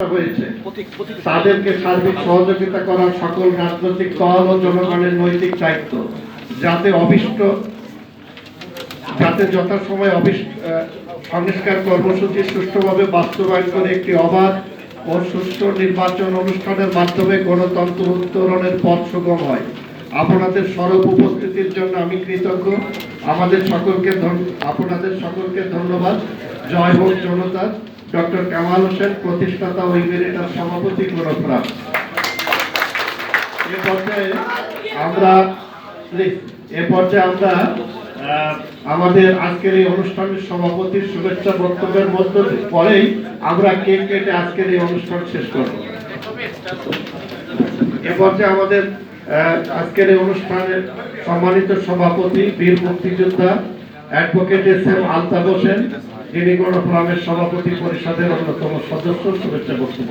হয়েছে। তাদেরকে সার্বিক সহযোগিতা করার সকল রাজনৈতিক দল ও জনগণের নৈতিক দায়িত্ব। যাতে অভিষ্ট যাতে যথাসময়ে অভিষ্ট আহ, সংস্কার কর্মসূচি সুষ্ঠুভাবে বাস্তবায়ন করে একটি অবাধ ও সুষ্ঠু নির্বাচন অনুষ্ঠানের মাধ্যমে গণতন্ত্র উত্তরণের পথ সুগম হয়। আপনাদের সরব উপস্থিতির জন্য আমি কৃতজ্ঞ। আমাদের সকলকে আপনাদের সকলকে ধন্যবাদ। জয় হোক জনতা। ডক্টর কামাল হোসেন প্রতিষ্ঠাতা ও ইমেরিটার সভাপতি গোরখরাম এ পর্যায়ে আমরা এ পর্যায়ে আমরা আমাদের আজকের এই অনুষ্ঠানের সভাপতির শুভেচ্ছা বক্তব্যের মধ্য পরেই আমরা কেক কেটে আজকের এই অনুষ্ঠান শেষ করব। এ পর্যায়ে আমাদের আজকের এই অনুষ্ঠানের সম্মানিত সভাপতি, বীর মুক্তিযোদ্ধা advocate S M Altaf Hossain যিনি গণফোরামের সভাপতি পরিষদের অন্যতম সদস্য শুভেচ্ছা বক্তব্য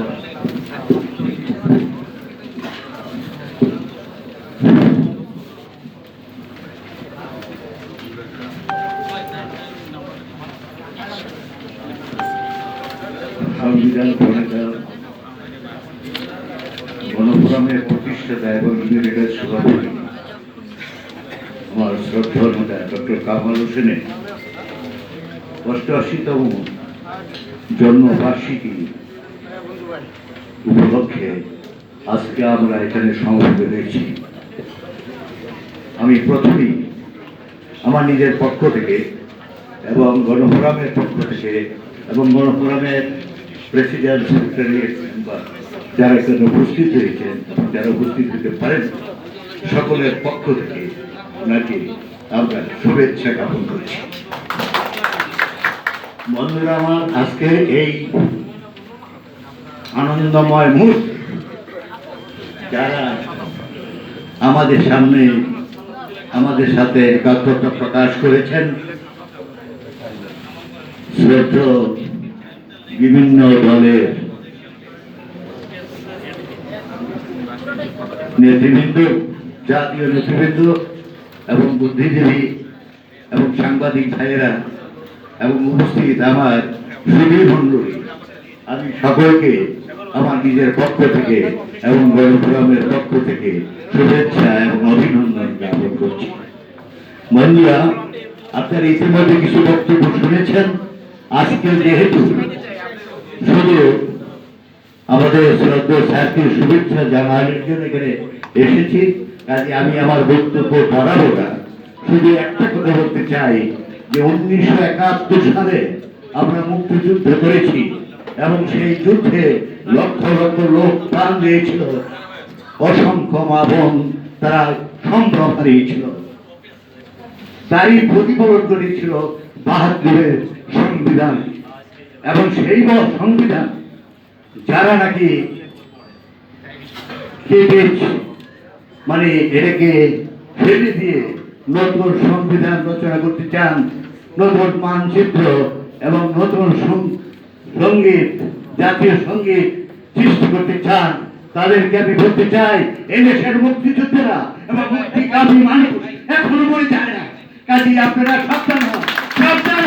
গণফোরামের প্রতিষ্ঠাতা এবং আমার শ্রদ্ধার নেতা ডক্টর কামাল হোসেনের অষ্টআশিতম জন্মবার্ষিকী উপলক্ষে আজকে আমরা এখানে সমবেত হয়েছি আমি প্রথমেই আমার নিজের পক্ষ থেকে এবং গণফোরামের পক্ষ থেকে এবং গণফোরামের প্রেসিডেন্ট মেম্বার যারা এখানে উপস্থিত হয়েছেন, যারা উপস্থিত হতে পারেন, সকলের পক্ষ থেকে ওনাকে আমরা শুভেচ্ছা জ্ঞাপন করছি। বন্ধুরা আমার আজকে এই আনন্দময় মুহূর্তে। যারা আমাদের সামনে আমাদের সাথে একাত্মতা প্রকাশ করেছেন, শ্রদ্ধ বিভিন্ন দলের নেতৃবৃন্দ, জাতীয় নেতৃবৃন্দ এবং বুদ্ধিজীবী এবং সাংবাদিক ভাইয়েরা এবং উপস্থিত আমার সুধী মণ্ডলী আমি সকলকে আমার নিজের পক্ষ থেকে এবং গণফোরামের পক্ষ থেকে শুভেচ্ছা এবং অভিনন্দন জ্ঞাপন করছি। বন্ধুরা আপনারা ইতিমধ্যে কিছু বক্তব্য শুনেছেন। আজকে যেহেতু শুধু আমাদের শ্রদ্ধ স্যারকে শুভেচ্ছা জানানোর জন্য এখানে এসেছি, কাজে আমি আমার বক্তব্য বাড়াবো না। শুধু একটা কথা বলতে চাই যে উনিশশো একাত্তর সালে আমরা মুক্তিযুদ্ধ করেছি এবং সেই যুদ্ধে লক্ষ লক্ষ লোক প্রাণ দিয়েছিল। অসংখ্য মা বোন তারা সম্ভ্রম হারিয়েছিল তারই প্রতিফলন করেছিল বাহাত্তরের সংবিধান এবং সেই সংবিধান যারা নাকি মানে এটাকে ফেলে দিয়ে নতুন সংবিধান রচনা করতে চান, নতুন মানচিত্র এবং নতুন সংগীত, জাতীয় সংগীত সৃষ্টি করতে চান, তাদেরকে আমি বলতে চাই, এই দেশের মুক্তিযোদ্ধারা এবং মুক্তিকামী মানুষ এখনও মরে যায় না কাজে আপনারা সাবধান হন, সাবধান।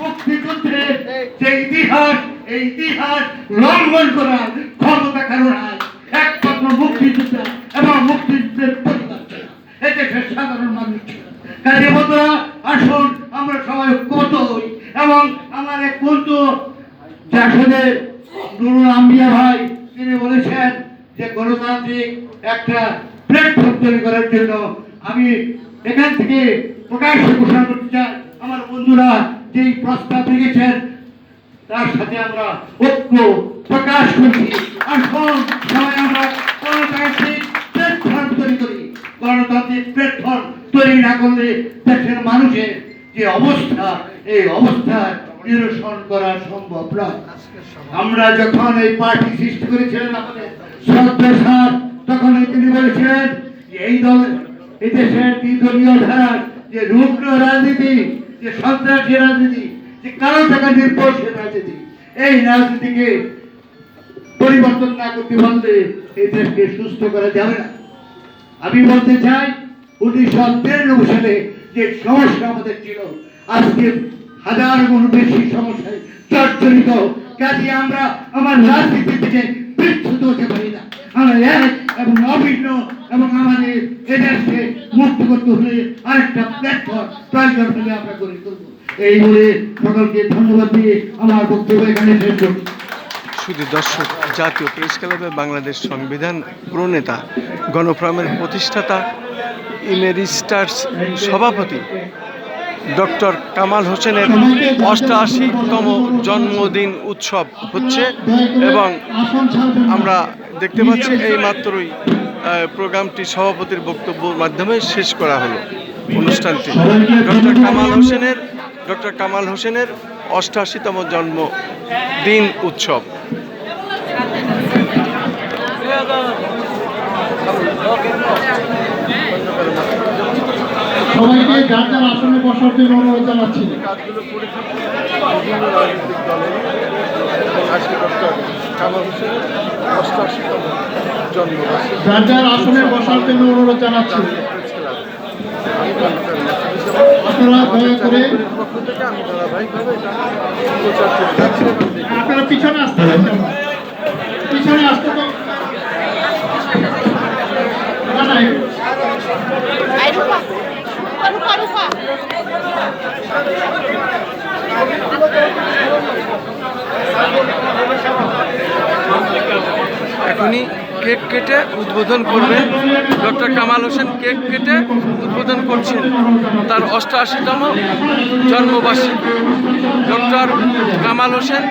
মুক্তিযুদ্ধের যে ইতিহাস, এই ইতিহাস লঙ্ঘন করার ক্ষমতা কারণ একমাত্র মুক্তিযোদ্ধা এবং। এই দেশের সাধারণ মানুষ। কাজে বন্ধুরা, আসুন, আমরা সবাই ঐক্যবদ্ধ হই এবং আমার এক বন্ধু জাসদের নুরুল আম্বিয়া ভাই, তিনি বলেছেন যে গণতান্ত্রিক একটা প্ল্যাটফর্ম তৈরি করার জন্য আমি এখান থেকে প্রকাশ্য ঘোষণা করতে চাই। আমার বন্ধুরা যেই প্রস্তাব রেখেছেন তার সাথে আমরা ঐক্য প্রকাশ করছি। আসুন, সবাই যে অবস্থা, এই অবস্থা নিরসন করা সম্ভব নয়। আমরা যখন এই পার্টি সৃষ্টি করেছিলেন আমাদের শ্রদ্ধা তখন তিনি বলেছিলেন এই দল, এই দেশের দ্বিদলীয় ধারার যে রুগ্ন রাজনীতি, যে সন্ত্রাসী রাজনীতি, যে কারও টাকা নির্ভরশীল রাজনীতি, এই রাজনীতিকে পরিবর্তন না করতে পারলে এই দেশকে সুস্থ করা যাবে না। আমি বলতে চাই, উনিশশো তিরানব্বই সালে যে সমস্যা আমাদের ছিল, আজকে হাজার গুণ বেশি সমস্যায় জর্জরিত। কাজে আমরা আমার রাজনীতি থেকে বিচ্ছুত হতে পারি না। আমরা এক এবং অভিন্ন এবং আমাদের মুক্ত করতে হলে আরেকটা প্ল্যাটফর্ম প্রয়োজন হলে আমরা তুলব। এই বলে সকলকে ধন্যবাদ দিয়ে আমার বক্তব্য এখানে শেষ শুধু দর্শক, জাতীয় প্রেস ক্লাবে বাংলাদেশ সংবিধান প্রণেতা, গণফোরামের প্রতিষ্ঠাতা ইমেরিস্টার্স সভাপতি ডক্টর কামাল হোসেনের অষ্টআশিতম জন্মদিন উৎসব হচ্ছে এবং আমরা দেখতে পাচ্ছি এই মাত্রই প্রোগ্রামটি সভাপতির বক্তব্যের মাধ্যমে শেষ করা হলো অনুষ্ঠানটি। ডক্টর কামাল হোসেনের, ডক্টর কামাল হোসেনের অষ্টআশিতম জন্মদিন উৎসব। সবাইকে যার যার আসনে বসার জন্য অনুরোধ জানাচ্ছি। যার যার আসনে বসার জন্য অনুরোধ জানাচ্ছি। আপনারা দয়া করে। আপনারা পিছনে আসতে পিছনে আসতে তো না, এখনই কেক কেটে উদ্বোধন করবেন ডক্টর কামাল হোসেন। কেক কেটে উদ্বোধন করছেন তার অষ্টআশিতম জন্মবার্ষিকী। ডক্টর কামাল হোসেন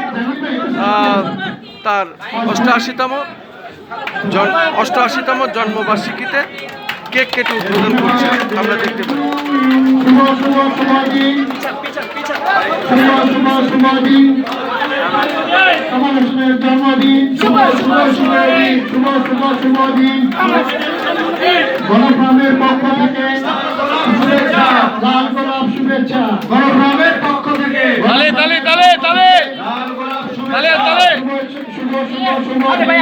তার অষ্টআশিতম অষ্টআশিতম জন্মবার্ষিকীতে কেক কেটে উদ্বোধন করছেন আমরা দেখতে পাই জন্মদিন শুভ শুভ শুভ দিন শুভ শুভ শুভ দিন গণফ্রামের পক্ষ থেকে শুভেচ্ছা লাল গোলাপ শুভেচ্ছা গণফ্রামের পক্ষ থেকে তালে তালে তালে তালে তালে তালে শুভ শুভ শুভ ভাই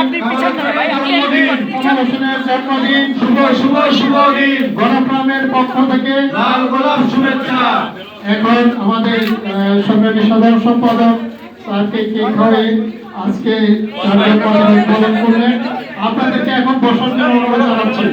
হোসেনের জন্মদিন শুভ শুভ শুভ দিন। পক্ষ থেকে লাল গোলাপ শুভেচ্ছা। এখন আমাদের সংগ্রামী সাধারণ সম্পাদক স্যারকে কে আজকে করলেন। আপনাদেরকে এখন বসার জন্য অনুরোধ জানাচ্ছি।